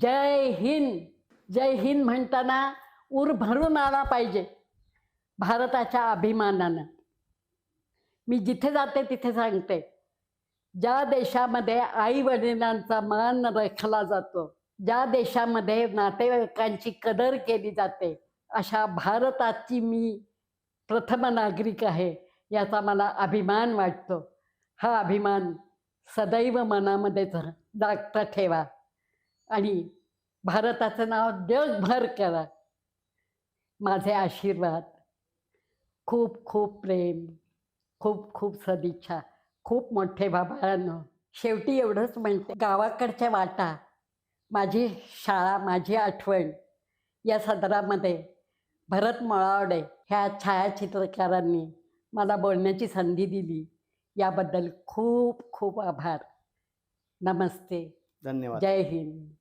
जय हिंद. जय हिंद म्हणताना उर भरून आला पाहिजे भारताच्या अभिमानानं. मी जिथे जाते तिथे सांगते ज्या देशामध्ये आई वडिलांचा मान राखला जातो ज्या देशामध्ये नातेवाईकांची कदर केली जाते अशा भारताची मी प्रथम नागरिक आहे याचा मला अभिमान वाटतो. हा अभिमान सदैव मनामध्ये जागता ठेवा. आणि भारताचं नाव जगभर करा माझे आशीर्वाद. खूप खूप प्रेम. खूप खूप सदिच्छा. खूप मोठे बाबांनो. शेवटी एवढंच म्हणते. गावाकडच्या वाटा माझी शाळा माझी आठवण या सदरामध्ये भरत मळावडे ह्या छायाचित्रकारांनी मला बोलण्याची संधी दिली. याबद्दल खूप खूप आभार. नमस्ते. धन्यवाद. जय हिंद.